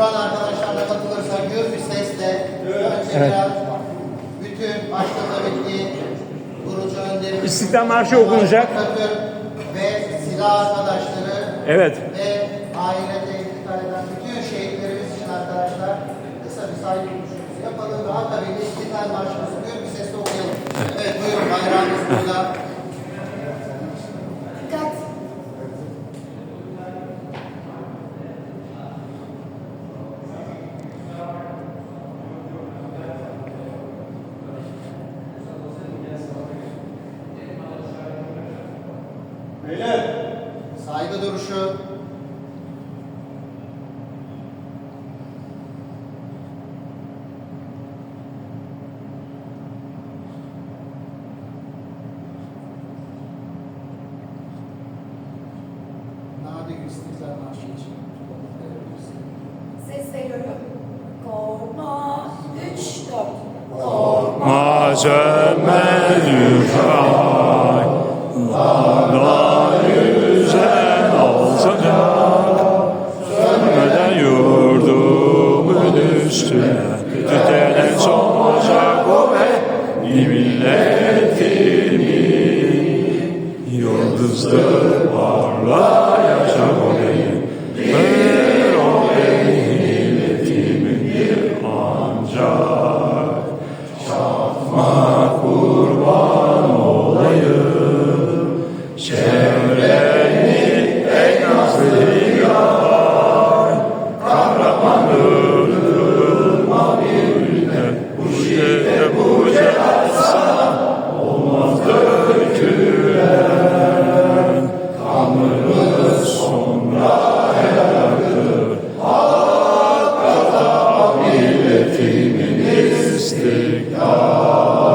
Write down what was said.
Duran arkadaşlar da katılırsa gür bir sesle önce Evet. bütün başta tabii kurucu önderimiz İstiklal Marşı okunacak. Ve silah arkadaşları Evet. ve ahirete intikal eden bütün şehitlerimiz için arkadaşlar kısa bir saygı duruşumuzu yapalım ve akabinde İstiklal Marşımızı gür bir sesle okuyalım. Evet buyurun bayrağımız burada. Saygı duruşu. Nadir İstiklal Marşı için. Ses veriyorum. Korkma. Üç, dört. Korkma. Yükay Dağda yüzen alsacak Sanya. is the God.